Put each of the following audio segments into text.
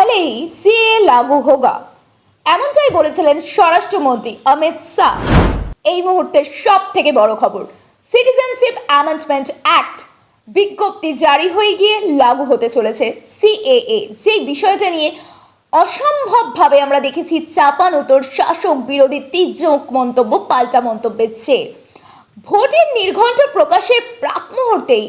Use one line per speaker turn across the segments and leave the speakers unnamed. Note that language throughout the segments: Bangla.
पहले ही सीए लागू होगा এমনটাই বলেছিলেন স্বরাষ্ট্রমন্ত্রী অমিত শাহ এই মুহূর্তের সব থেকে বড় খবর সিটিজেনশিপ অ্যামেন্ডমেন্ট অ্যাক্ট বিজ্ঞপ্তি জারি হয়ে গিয়ে লাগু হতে চলেছে সিএএ যে বিষয়টা নিয়ে অসম্ভবভাবে আমরা দেখেছি চাপানোতর শাসক বিরোধী তীর্যক মন্তব্য পাল্টা মন্তব্যের চেয়ে ভোটের নির্ঘণ্ট প্রকাশের প্রাক মুহূর্তেই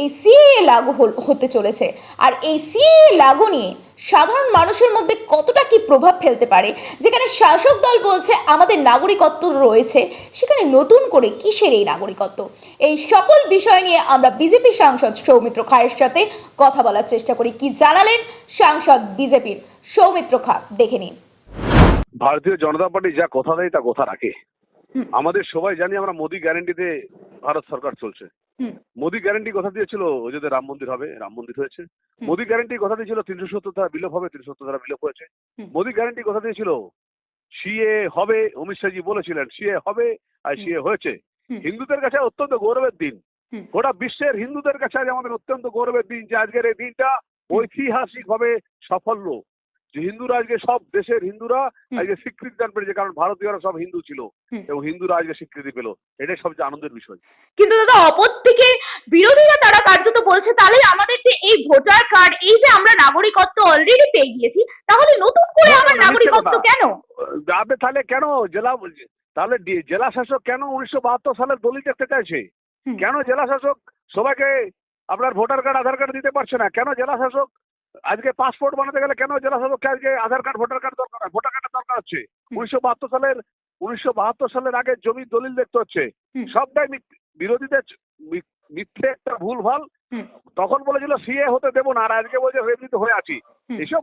এই সিএএ লাগু হতে চলেছে। আর এই সিএএ লাগু নিয়ে সাধারণ মানুষের মধ্যে কতটা কি প্রভাব ফেলতে পারে? যেখানে শাসক দল বলছে আমাদের নাগরিকত্ব রয়েছে সেখানে নতুন করে কিসের এই নাগরিকত্ব? এই সকল বিষয় নিয়ে আমরা বিজেপি সাংসদ সৌমিত্র খায়ের সাথে কথা বলার চেষ্টা করি। কি জানালেন সাংসদ বিজেপির সৌমিত্র খা দেখে নিন।
ভারতীয় জনতা পার্টি যা কথা দেয় তা কথা রাখে। আমাদের সবাই জানি আমরা মোদি গ্যারেন্টিতে ভারত সরকার চলছে। মোদি গ্যারান্টি কথা দিয়েছিল অযোধ্যা রাম মন্দির হবে রাম মন্দির হয়েছে। মোদি গ্যারেন্টি কথা দিয়েছিল তিনশো সত্তর ধারা বিলোপ হবে তিনশো সত্তর ধারা বিলোপ হয়েছে।
হুম।
গ্যারান্টি কথা দিয়েছিল সিএ হবে অমিত শাহজি বলেছিলেন সিএ হবে আর সিএ হয়েছে। হিন্দুদের কাছে অত্যন্ত গৌরবের দিন। গোটা বিশ্বের হিন্দুদের কাছে আজ আমাদের অত্যন্ত গৌরবের দিন যে আজকের এই দিনটা ঐতিহাসিক ভাবে সাফল্য। যে হিন্দুরা আজকে সব দেশের হিন্দুরা আজকে স্বীকৃতি দান পেয়েছে কারণ ভারতীয়রা সব হিন্দু ছিল এবং হিন্দুরা আজকে স্বীকৃতি পেল। এটাই সবচেয়ে আনন্দের বিষয়।
কিন্তু দাদা অপর থেকে বিরোধীরা তারা কার্যত বলছে তাহলে আমাদের যে এই ভোটার কার্ড এই যে আমরা নাগরিকত্ব অলরেডি পেয়ে গিয়েছি তাহলে নতুন করে আমার নাগরিকত্ব কেন?
যাবে তাহলে কেন? জেলা তাহলে জেলা শাসক কেন উনিশশো বাহাত্তর সালের দলিল দেখতে চাইছে? কেন জেলা শাসক সবাইকে আপনার ভোটার কার্ড আধার কার্ড দিতে পারছে না? কেন জেলা শাসক আজকে পাসপোর্ট বানাতে গেলে কেন জেলা শাসককে আজকে আধার কার্ড ভোটার কার্ড দরকার হয়? ভোটার কার্ডের দরকার হচ্ছে। উনিশশো বাহাত্তর সালের উনিশশো বাহাত্তর সালের আগে জমির দলিল দেখতে হচ্ছে। সবটাই বিরোধীদের মিথ্যে একটা ভুল ভালো। তখন বলেছিল সিএ হতে দেবো না আর আজকে বলছে এমনিতে হয়ে আছি। এসব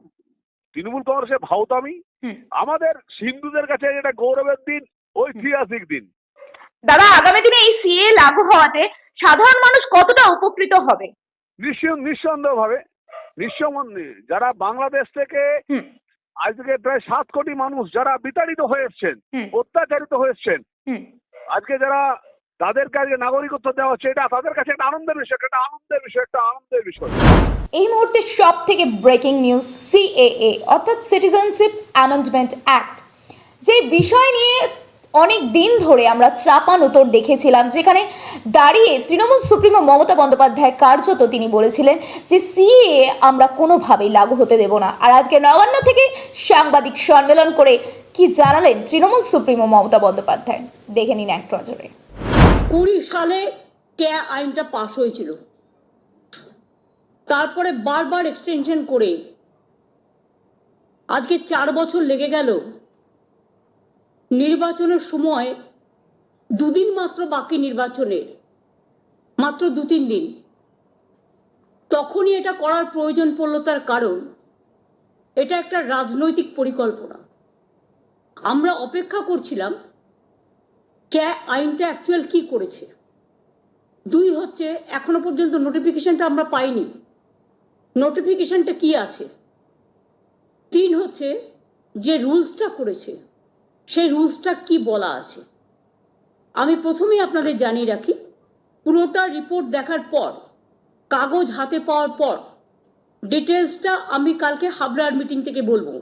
তৃণমূল কংগ্রেসের ভাওতামি আমাদের হিন্দুদের কাছে এটা গৌরবের দিন ঐতিহাসিক দিন।
দাদা আগামী দিনে এই সিএ লাগু হওয়াতে সাধারণ মানুষ কতটা উপকৃত হবে?
নিঃসন্দেহ ভাবে নিঃসন্দেহ যারা বাংলাদেশ থেকে আজকে প্রায় সাত কোটি মানুষ যারা বিতাড়িত হয়ে এসছেন অত্যাচারিত হয়ে এসছেন আজকে যারা তাদেরকে আজকে নাগরিকত্ব দেওয়া হচ্ছে এটা তাদের কাছে একটা আনন্দের বিষয় একটা আনন্দের বিষয় একটা আনন্দের বিষয়।
এই মুহূর্তে সব থেকে ব্রেকিং নিউজ সিএএ অর্থাৎ সিটিজেনশিপ অ্যামেন্ডমেন্ট অ্যাক্ট যে বিষয় নিয়ে অনেক দিন ধরে আমরা চাপান উত্তর দেখেছিলাম, যেখানে দাঁড়িয়ে তৃণমূল সুপ্রিমো মমতা বন্দ্যোপাধ্যায় কার্যত তিনি বলেছিলেন যে সিএ আমরা কোনোভাবেই লাগু হতে দেব না। আর আজকে নবান্ন থেকে সাংবাদিক সম্মেলন করে কি জানালেন তৃণমূল সুপ্রিমো মমতা বন্দ্যোপাধ্যায়? দেখে নিন এক নজরে।
কুড়ি সালে কে আইনটা পাশ হয়েছিল? তারপরে বারবার এক্সটেনশন করে আজকে চার বছর লেগে গেল নির্বাচনের সময় দুদিন মাত্র বাকি নির্বাচনের, মাত্র দু তিন দিন। তখনই এটা করার প্রয়োজন পড়ল তার কারণ, এটা একটা রাজনৈতিক পরিকল্পনা। আমরা অপেক্ষা করছিলাম, কে আইনটা অ্যাকচুয়াল কি করেছে। দুই হচ্ছে, এখনও পর্যন্ত নোটিফিকেশনটা আমরা পাইনি। নোটিফিকেশনটা কি আছে? তিন হচ্ছে, যে রুলসটা করেছে সেই রুলসটা কি বলা আছে? আমি প্রথমেই আপনাদের জানিয়ে রাখি, পুরোটা রিপোর্ট দেখার পর, কাগজ হাতে পাওয়ার পর ডিটেলসটা আমি কালকে হাবড়ার মিটিং থেকে বলব।